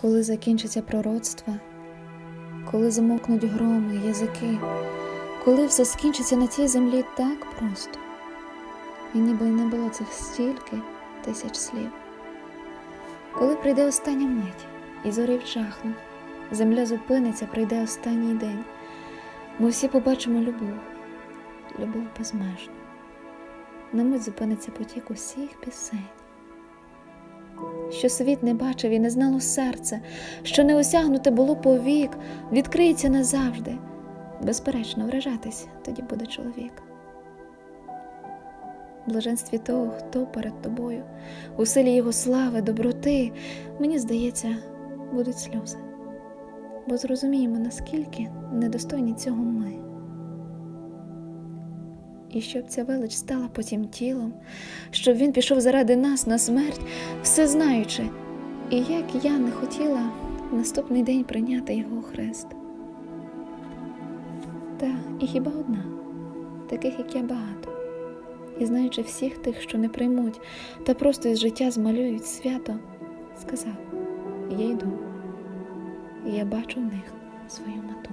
Коли закінчиться пророцтва, коли замовкнуть громи, язики, коли все скінчиться на цій землі так просто, і ніби не було цих стільки тисяч слів. Коли прийде остання мить, і зорі вчахнуть, земля зупиниться, прийде останній день. Ми всі побачимо любов, любов безмежну. На мить зупиниться потік усіх пісень що світ не бачив і не знало серце, що не осягнуте було повік, відкриється назавжди. Безперечно, вражатись тоді буде чоловік. Блаженстві того, хто перед тобою, у силі його слави, доброти, мені здається, будуть сльози, бо зрозуміємо, наскільки недостойні цього ми. І щоб ця велич стала потім тілом, щоб він пішов заради нас на смерть, все знаючи, і як я не хотіла наступний день прийняти його хрест. Та і хіба одна, таких, як я багато, і знаючи всіх тих, що не приймуть, та просто із життя змалюють свято, сказав: Я йду, і я бачу в них свою мету.